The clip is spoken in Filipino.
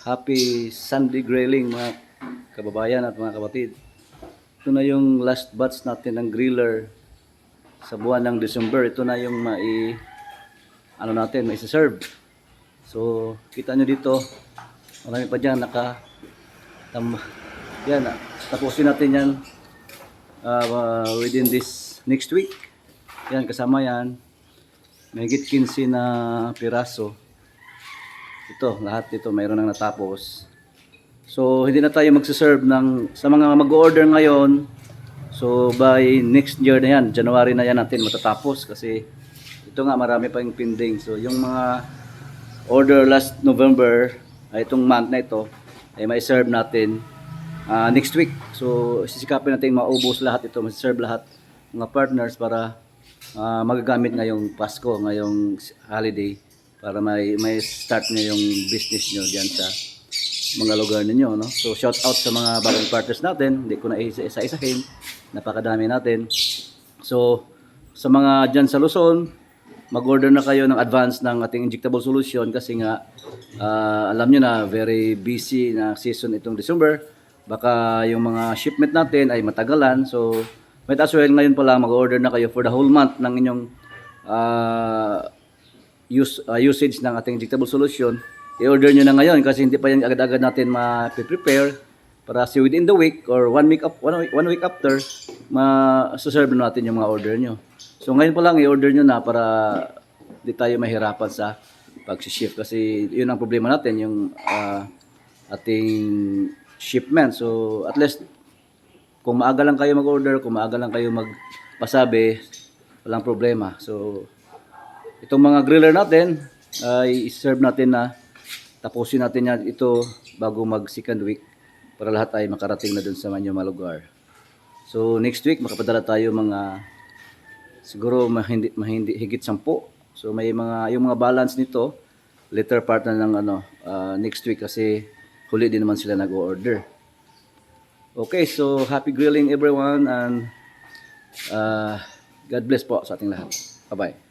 Happy Sunday grilling mga kababayan at mga kapatid. Ito na yung last batch natin ng griller sa buwan ng December. Ito na yung mai ano natin, mai serve. So, kita nyo dito, marami pa dyan naka tam, yan, ah, tapusin natin yan uh, within this next week. Yan, kasama yan. May 15 na piraso. Ito, lahat dito mayroon nang natapos. So, hindi na tayo magsiserve ng, sa mga mag-order ngayon, so by next year na yan, January na yan natin matatapos kasi ito nga marami pa yung pending. So, yung mga order last November, ay itong month na ito, ay may serve natin ah, next week. So, sisikapin natin maubos lahat ito, ma-serve lahat mga partners para ah, magagamit ngayong Pasko, ngayong holiday para may may start ngayong business nyo diyan sa mga lugar ninyo, no? So, shout out sa mga bagong partners natin. Hindi ko na isa-isahin. Napakadami natin. So, sa mga dyan sa Luzon, mag-order na kayo ng advance ng ating injectable solution kasi nga ah, alam nyo na very busy na season itong December. Baka yung mga shipment natin ay matagalan. So, might as well ngayon pa lang mag-order na kayo for the whole month ng inyong ah, use, uh, usage ng ating injectable solution, i-order nyo na ngayon kasi hindi pa yan agad-agad natin ma-prepare para si within the week or one week up one week, one week after ma-serve na natin yung mga order nyo. So ngayon pa lang i-order nyo na para di tayo mahirapan sa pag-shift kasi yun ang problema natin yung ah, ating shipment. So at least kung maaga lang kayo mag-order, kung maaga lang kayo magpasabi, walang problema. So Itong mga griller natin ay serve natin na tapusin natin yan ito bago mag second week para lahat ay makarating na dun sa mga lugar. So next week makapadala tayo mga siguro mahindi, mahindi higit 10. So may mga yung mga balance nito later part na ng ano ah, next week kasi huli din naman sila nag-order. Okay, so happy grilling everyone and ah, God bless po sa ating lahat. Bye-bye.